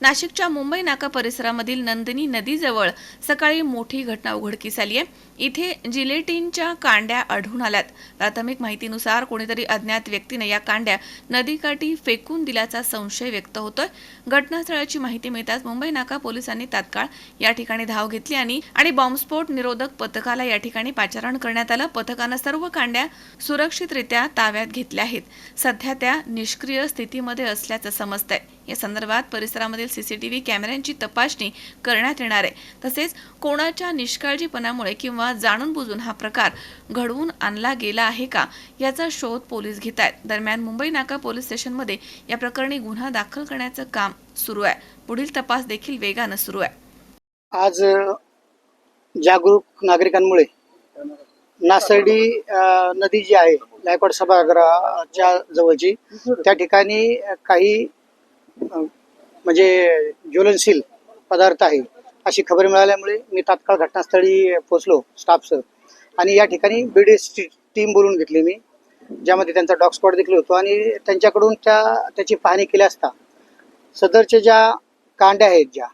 नाशिकच्या मुंबई नाका परिसरामधील नंदिनी नदीजवळ सकाळी मोठी घटना उघडकीस आली आहे. इथे जिलेटिनच्या कांड्या आढळून आल्यात. प्राथमिक माहितीनुसार कोणीतरी अज्ञात व्यक्तीने या कांड्या नदीकाठी फेकून दिल्याचा संशय व्यक्त होतोय. घटनास्थळाची माहिती मिळताच मुंबई नाका पोलिसांनी तात्काळ या ठिकाणी धाव घेतली आणि आणि बॉम्बस्फोट निरोधक पथकाला या ठिकाणी पाचारण करण्यात आलं. पथकानं सर्व कांड्या सुरक्षितरित्या ताब्यात घेतल्या आहेत. सध्या त्या निष्क्रिय स्थितीमध्ये असल्याचं समजतंय. या संदर्भात परिसरामधील सीसीटीव्ही कॅमेऱ्यांची तपासणी करण्यात येणार आहे. तसेच कोणाच्या निष्काळजीपणामुळे किंवा जाणून बुजून हा प्रकार घडवून आणला गेला आहे का याचा शोध पोलीस घेत आहेत. दरम्यान मुंबई नाका पोलीस स्टेशनमध्ये या प्रकरणी गुन्हा दाखल करण्याचं काम सुरू आहे. पुढील तपास देखील वेगानं सुरू आहे. आज जागरूक नागरिकांमुळे नासर्डी नदी जी आहे गायकवाड सभागृहाच्या जवळची त्या ठिकाणी काही म्हणजे ज्वलनशील पदार्थ आहे अशी खबर मिळाल्यामुळे मी तात्काळ घटनास्थळी पोचलो स्टाफसह आणि या ठिकाणी बीडीएसची टीम बोलून घेतली मी ज्यामध्ये त्यांचा डॉग स्पॉट देखील होतो आणि त्यांच्याकडून त्या त्याची पाहणी केली असता सदरच्या ज्या कांड्या आहेत ज्या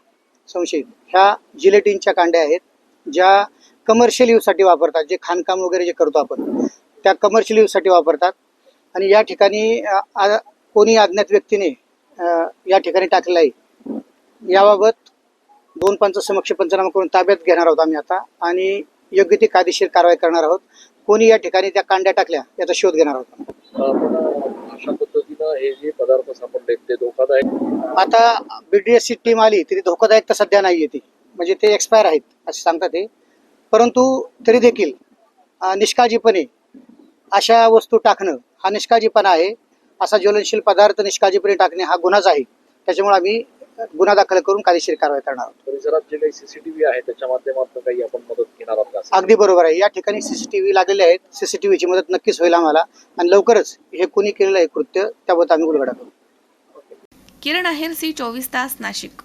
संशयित ह्या जिलेटिनच्या कांड्या आहेत ज्या कमर्शियल यूजसाठी वापरतात जे खाणकाम वगैरे जे करतो आपण त्या कमर्शियल यूजसाठी वापरतात. आणि या ठिकाणी आ- कोणी अज्ञात व्यक्तीने या ठिकाणी टाकलेलं आहे. याबाबत दोन पंच समक्ष पंचनामा करून ताब्यात घेणार आहोत आम्ही आता आणि योग्य ती कायदेशीर कारवाई करणार आहोत. कोणी या ठिकाणी त्या कांड्या टाकल्या याचा शोध घेणार आहोत अशा पद्धतीनं हे जे पदार्थ सापडले ते धोकादायक आता बीडीएसची टीम आली तरी धोकादायक तर सध्या नाही आहे ती. म्हणजे ते एक्सपायर आहेत असे सांगतात ते. परंतु तरी देखील निष्काळजीपणे अशा वस्तू टाकणं हा निष्काळजीपणा आहे. असा ज्वलनशील पदार्थ निष्काळजीपणे टाकणे हा गुन्हाच आहे. त्याच्यामुळे आम्ही गुन्हा दाखल करून कायदेशीर कारवाई करणार आहोत. परिसरात जे काही सीसीटीव्ही आहे त्याच्या माध्यमातून काही आपण मदत घेणार आहोत का? अगदी बरोबर आहे. या ठिकाणी सीसीटीव्ही लागलेले आहेत. सीसीटीव्हीची मदत नक्कीच होईल आम्हाला. आणि लवकरच हे कोणी केलेलं आहे कृत्य त्याबद्दल आम्ही उलगडा करू. किरण आहेर सी चोवीस तास नाशिक.